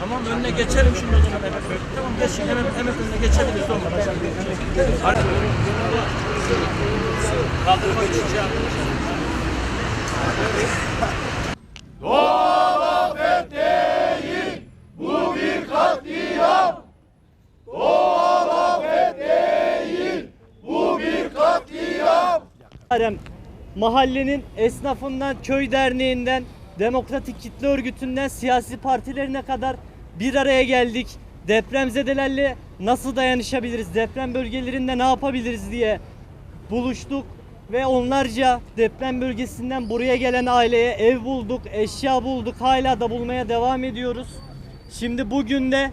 Tamam önüne geçelim şimdi o zaman hemen. Tamam geç şimdi hemen, hemen önüne olmadan. Hadi. Kaldırma üçüncü Harem mahallenin esnafından, köy derneğinden, demokratik kitle örgütünden, siyasi partilerine kadar bir araya geldik. Depremzedelerle nasıl dayanışabiliriz, deprem bölgelerinde ne yapabiliriz diye buluştuk ve onlarca deprem bölgesinden buraya gelen aileye ev bulduk, eşya bulduk, hala da bulmaya devam ediyoruz. Şimdi bugün de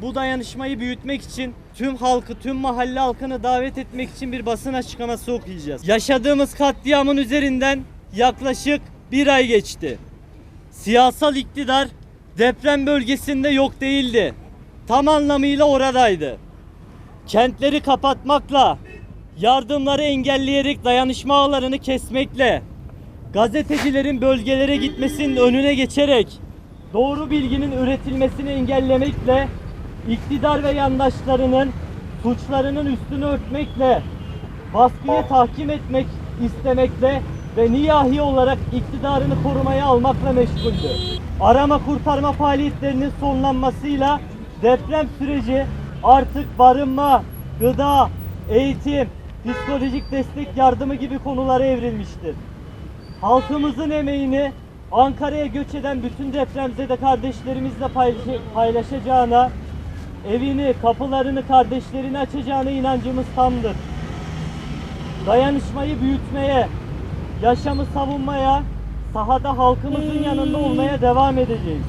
bu dayanışmayı büyütmek için tüm halkı, tüm mahalle halkını davet etmek için bir basın açıklaması okuyacağız. Yaşadığımız katliamın üzerinden yaklaşık bir ay geçti. Siyasal iktidar deprem bölgesinde yok değildi. Tam anlamıyla oradaydı. Kentleri kapatmakla, yardımları engelleyerek dayanışma ağlarını kesmekle, gazetecilerin bölgelere gitmesinin önüne geçerek doğru bilginin üretilmesini engellemekle iktidar ve yandaşlarının suçlarının üstünü örtmekle baskıya tahkim etmek istemekle ve niyahi olarak iktidarını korumaya almakla meşguldü. Arama kurtarma faaliyetlerinin sonlanmasıyla deprem süreci artık barınma, gıda, eğitim, psikolojik destek yardımı gibi konulara evrilmiştir. Halkımızın emeğini Ankara'ya göç eden bütün depremzede kardeşlerimizle paylaş- paylaşacağına, evini, kapılarını kardeşlerine açacağına inancımız tamdır. Dayanışmayı büyütmeye, yaşamı savunmaya, sahada halkımızın yanında olmaya devam edeceğiz.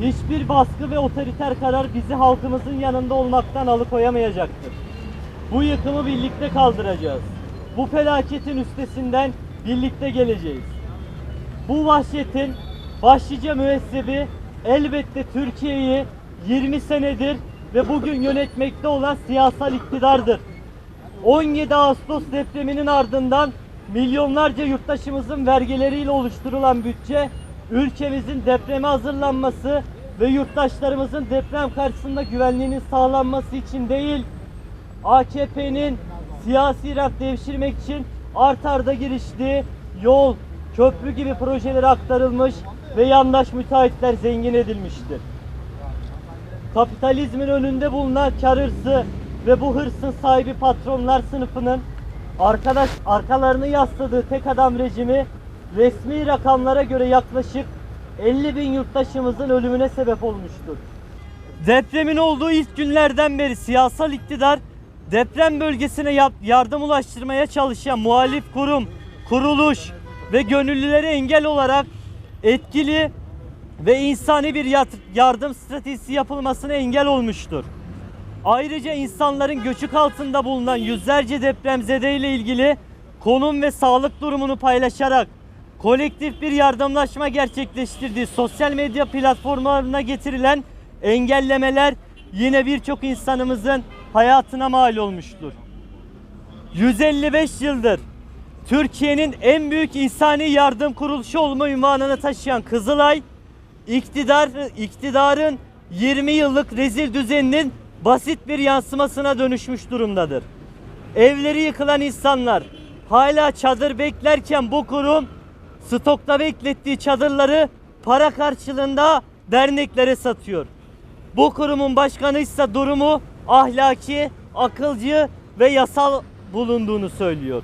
Hiçbir baskı ve otoriter karar bizi halkımızın yanında olmaktan alıkoyamayacaktır. Bu yıkımı birlikte kaldıracağız. Bu felaketin üstesinden birlikte geleceğiz. Bu vahşetin başlıca müessebi elbette Türkiye'yi 20 senedir ve bugün yönetmekte olan siyasal iktidardır. 17 Ağustos depreminin ardından milyonlarca yurttaşımızın vergileriyle oluşturulan bütçe ülkemizin depreme hazırlanması ve yurttaşlarımızın deprem karşısında güvenliğinin sağlanması için değil, AKP'nin siyasi rant devşirmek için art arda giriştiği yol, köprü gibi projelere aktarılmış ve yandaş müteahhitler zengin edilmiştir. Kapitalizmin önünde bulunan kar hırsı ve bu hırsın sahibi patronlar sınıfının arkadaş arkalarını yasladığı tek adam rejimi resmi rakamlara göre yaklaşık 50 bin yurttaşımızın ölümüne sebep olmuştur. Depremin olduğu ilk günlerden beri siyasal iktidar deprem bölgesine yardım ulaştırmaya çalışan muhalif kurum, kuruluş ve gönüllülere engel olarak etkili ve insani bir yardım stratejisi yapılmasına engel olmuştur. Ayrıca insanların göçük altında bulunan yüzlerce depremzede ile ilgili konum ve sağlık durumunu paylaşarak kolektif bir yardımlaşma gerçekleştirdiği sosyal medya platformlarına getirilen engellemeler yine birçok insanımızın hayatına mal olmuştur. 155 yıldır Türkiye'nin en büyük insani yardım kuruluşu olma ünvanını taşıyan Kızılay, iktidar iktidarın 20 yıllık rezil düzeninin basit bir yansımasına dönüşmüş durumdadır. Evleri yıkılan insanlar hala çadır beklerken bu kurum stokta beklettiği çadırları para karşılığında derneklere satıyor. Bu kurumun başkanı ise durumu ahlaki, akılcı ve yasal bulunduğunu söylüyor.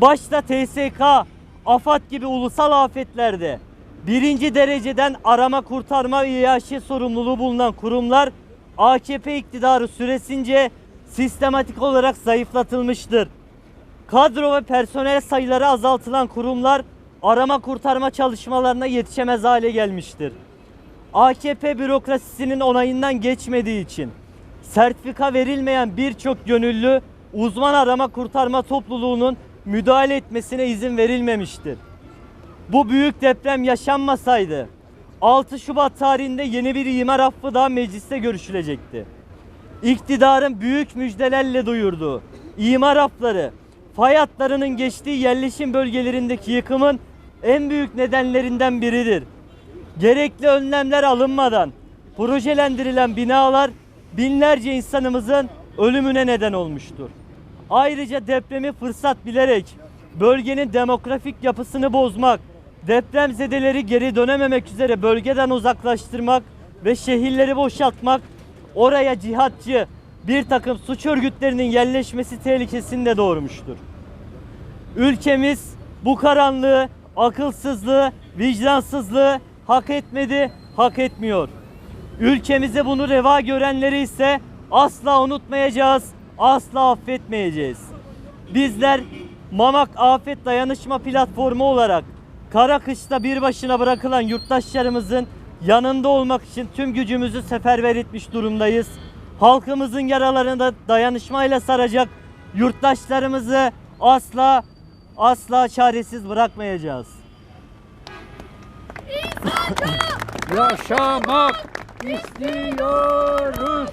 Başta TSK, AFAD gibi ulusal afetlerde birinci dereceden arama kurtarma ve sorumluluğu bulunan kurumlar AKP iktidarı süresince sistematik olarak zayıflatılmıştır. Kadro ve personel sayıları azaltılan kurumlar arama kurtarma çalışmalarına yetişemez hale gelmiştir. AKP bürokrasisinin onayından geçmediği için sertifika verilmeyen birçok gönüllü uzman arama kurtarma topluluğunun müdahale etmesine izin verilmemiştir. Bu büyük deprem yaşanmasaydı 6 Şubat tarihinde yeni bir imar affı daha mecliste görüşülecekti. İktidarın büyük müjdelerle duyurduğu imar affları fay hatlarının geçtiği yerleşim bölgelerindeki yıkımın en büyük nedenlerinden biridir. gerekli önlemler alınmadan projelendirilen binalar binlerce insanımızın ölümüne neden olmuştur. Ayrıca depremi fırsat bilerek bölgenin demografik yapısını bozmak, depremzedeleri geri dönememek üzere bölgeden uzaklaştırmak ve şehirleri boşaltmak oraya cihatçı bir takım suç örgütlerinin yerleşmesi tehlikesini de doğurmuştur. Ülkemiz bu karanlığı, akılsızlığı, vicdansızlığı hak etmedi, hak etmiyor. Ülkemize bunu reva görenleri ise asla unutmayacağız, asla affetmeyeceğiz. Bizler Mamak Afet Dayanışma Platformu olarak kara kışta bir başına bırakılan yurttaşlarımızın yanında olmak için tüm gücümüzü seferber etmiş durumdayız. Halkımızın yaralarında dayanışmayla saracak yurttaşlarımızı asla asla çaresiz bırakmayacağız. Yaşamak istiyoruz.